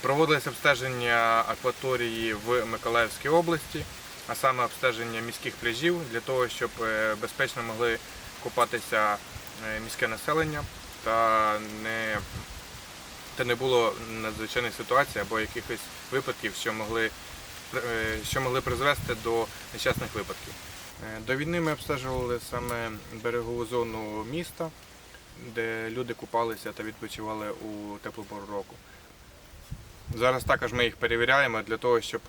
Проводилось обстеження акваторії в Миколаївській області, а саме обстеження міських пляжів для того, щоб е, безпечно могли купатися е, міське населення та не, та не було надзвичайних ситуацій або якихось випадків, що могли, е, що могли призвести до нещасних випадків. До війни ми обстежували саме берегову зону міста, де люди купалися та відпочивали у теплу пору року. Зараз також ми їх перевіряємо для того, щоб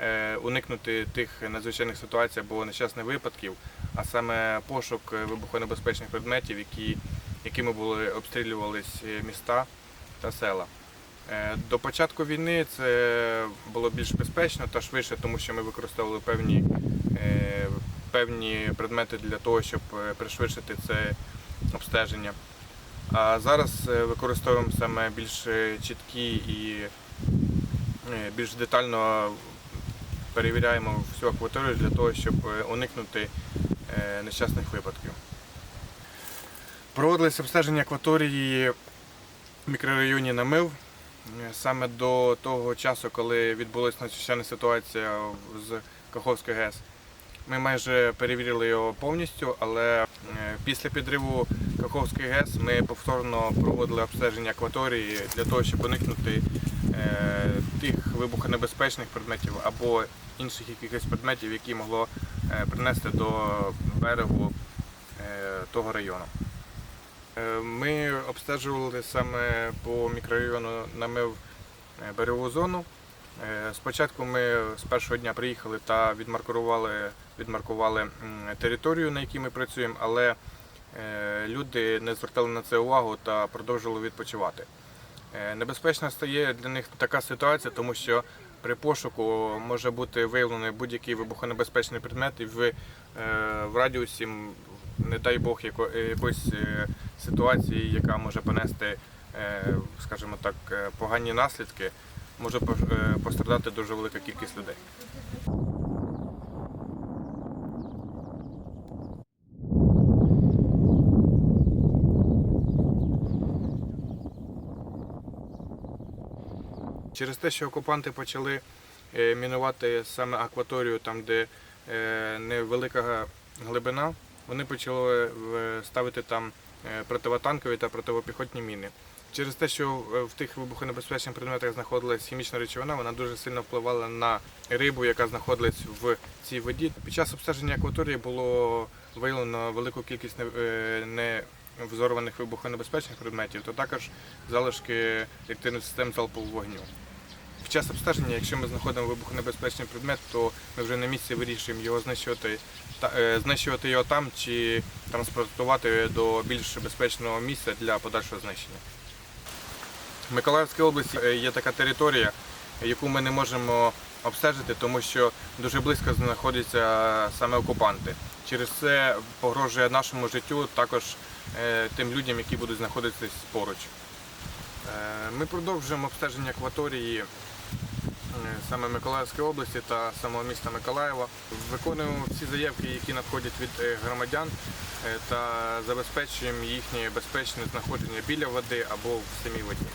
е, уникнути тих надзвичайних ситуацій або нещасних випадків, а саме пошук вибухонебезпечних предметів, які, якими були обстрілювались е, міста та села. Е, До початку війни це було більш безпечно та швидше, тому що ми використовували певні, певні предмети для того, щоб пришвидшити це обстеження. А зараз використовуємо саме більш чіткі і більш детально перевіряємо всю акваторію для того, щоб е, уникнути е, нещасних випадків. Проводились обстеження акваторії в мікрорайоні Намив е, саме до того часу, коли відбулася надзвичайна ситуація з Каховської ГЕС. Ми майже перевірили його повністю, але е, після підриву Каховської ГЕС ми повторно проводили обстеження акваторії для того, щоб уникнути е, тих вибухонебезпечних предметів або інших якихось предметів, які могло е, принести до берегу е, того району. Е, Ми обстежували саме по мікрорайону намив е, берегову зону. Е, Спочатку ми з першого дня приїхали та відмаркували, відмаркували територію, на якій ми працюємо, але е, люди не звертали на це увагу та продовжували відпочивати. Е, Небезпечна стає для них така ситуація, тому що при пошуку може бути виявлений будь-який вибухонебезпечний предмет, і в, радіусі, не дай Бог, якоїсь ситуації, яка може понести, скажімо так, погані наслідки, може е, пострадати дуже велика кількість людей. Через те, що окупанти почали е, мінувати саме акваторію, там, де е, невелика глибина, вони почали е, ставити там е, противотанкові та противопіхотні міни. Через те, що е, в тих вибухонебезпечних предметах знаходилась хімічна речовина, вона дуже сильно впливала на рибу, яка знаходилась в цій воді. Під час обстеження акваторії було виявлено велику кількість невзорваних вибухонебезпечних предметів, то також залишки реактивних систем залпового вогню. Під час обстеження, якщо ми знаходимо вибухонебезпечний предмет, то ми вже на місці вирішуємо його знищувати, е, знищувати його там чи транспортувати до більш безпечного місця для подальшого знищення. В Миколаївській області е, є така територія, яку ми не можемо обстежити, тому що дуже близько знаходяться саме окупанти. Через це погрожує нашому життю також е, тим людям, які будуть знаходитися поруч. Е, Ми продовжуємо обстеження акваторії е, саме Миколаївської області та самого міста Миколаєва. Виконуємо всі заявки, які надходять від е, громадян е, та забезпечуємо їхнє безпечне знаходження біля води або в самій воді.